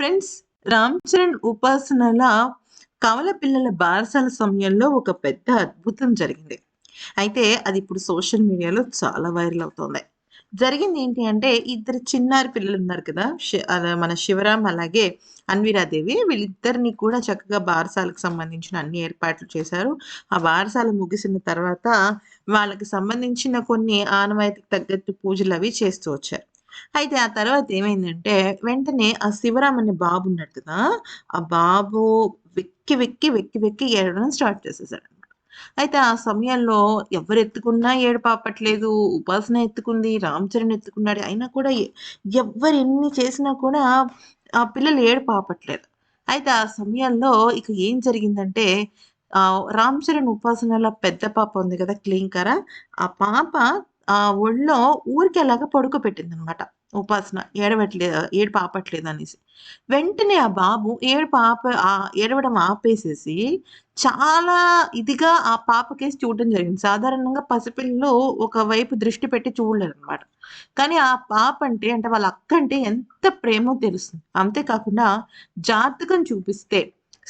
Friends Ram Charan ఉపాసనల కవల పిల్లల బారసాల సమయంలో ఒక పెద్ద అద్భుతం జరిగింది. అయితే అది ఇప్పుడు సోషల్ మీడియాలో చాలా వైరల్ అవుతోంది. జరిగింది ఏంటి అంటే ఇద్దరు చిన్నారి పిల్లలున్నారు కదా! అలా మన శివరాం అలాగే అన్విరాదేవి వీళ్ళిద్దరిని కూడా చక్కగా బారసాలకు సంబంధించిన అన్ని ఏర్పాట్లు చేశారు. ఆ బారసాల ముగిసిన తర్వాత వాళ్ళకి సంబంధించిన కొన్ని ఆనవాయితీకి తగ్గట్టు పూజలు అవి చేస్తూ వచ్చారు. అయితే ఆ తర్వాత ఏమైందంటే వెంటనే ఆ శివరామ్ అనే బాబు ఉన్నాడు కదా! ఆ బాబు వెక్కి, వెక్కి, వెక్కి, వెక్కి ఏడవడం స్టార్ట్ చేసేసాడు అయితే ఆ సమయంలో ఎవరు ఎత్తుకున్నా ఏడు పాపట్లేదు ఉపాసన ఎత్తుకుంది, రామ్ చరణ్ ఎత్తుకున్నాడు. అయినా కూడా ఎవరు ఎన్ని చేసినా కూడా ఆ పిల్లలు ఏడు పాపట్లేదు అయితే ఆ సమయంలో ఇక ఏం జరిగిందంటే రామ్ చరణ్ ఉపాసనలో పెద్ద పాప ఉంది కదా! క్లీంకర. ఆ పాప ఆ ఒళ్ళో ఊరికెలాగా పడుకోబెట్టింది అనమాట ఉపాసన. ఏడవట్లేదు ఏడు పాపట్లేదు అనేసి వెంటనే ఆ బాబు ఏడు పాప ఏడవడం ఆపేసేసి చాలా ఇదిగా ఆ పాపకేసి చూడడం జరిగింది. సాధారణంగా పసిపిల్లలు ఒకవైపు దృష్టి పెట్టి చూడలేరనమాట. కానీ ఆ పాప అంటే, అంటే వాళ్ళ అక్క అంటే ఎంత ప్రేమో తెలుస్తుంది. అంతేకాకుండా జాతకం చూపిస్తే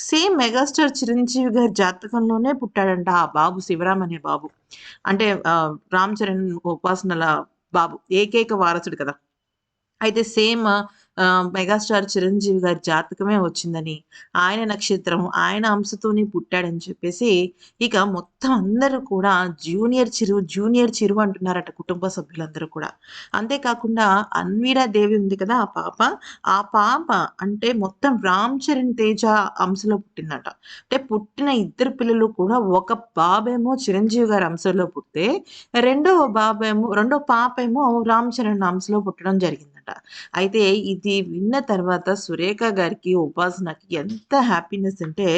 సేమ్ మెగాస్టార్ చిరంజీవి గారి జాతకంలోనే పుట్టాడంట ఆ బాబు శివరామ్ అనే బాబు. అంటే రామ్ చరణ్ ఉపాసనల బాబు. ఏకైక వారసుడు కదా! అయితే సేమ్ మెగాస్టార్ చిరంజీవి గారి జాతకమే వచ్చిందని, ఆయన నక్షత్రం, ఆయన అంశతోనే పుట్టాడని చెప్పేసి, ఇక మొత్తం అందరూ కూడా జూనియర్ చిరు, జూనియర్ చిరు అంటున్నారట కుటుంబ సభ్యులందరూ కూడా. అంతే కాకుండా అన్వీరా దేవి ఉంది కదా! ఆ పాప, ఆ పాప అంటే మొత్తం రామ్ చరణ్ తేజ అంశలో పుట్టిందట. అంటే పుట్టిన ఇద్దరు పిల్లలు కూడా ఒక బాబేమో చిరంజీవి గారి అంశంలో పుడితే, రెండో బాబేమో రెండో పాపేమో రామ్ చరణ్ అంశలో పుట్టడం జరిగిందట. అయితే ఇది విన్న తర్వాత సురేఖ గారికి, ఉపాసనకి ఎంత హ్యాపీనెస్ అంటే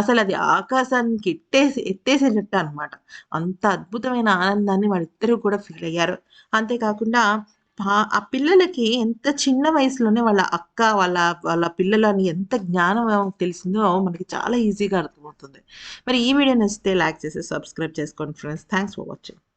అసలు అది ఆకాశానికి ఎట్టేసి ఎత్తేసేటట్టు అనమాట. అంత అద్భుతమైన ఆనందాన్ని వాళ్ళిద్దరూ కూడా ఫీల్ అయ్యారు. అంతేకాకుండా ఆ పిల్లలకి ఎంత చిన్న వయసులోనే వాళ్ళ అక్క, వాళ్ళ వాళ్ళ పిల్లలని ఎంత జ్ఞానం తెలిసిందో మనకి చాలా ఈజీగా అర్థమవుతుంది. మరి ఈ వీడియో నచ్చితే లైక్ చేసి సబ్స్క్రైబ్ చేసుకోండి ఫ్రెండ్స్. Thanks for watching.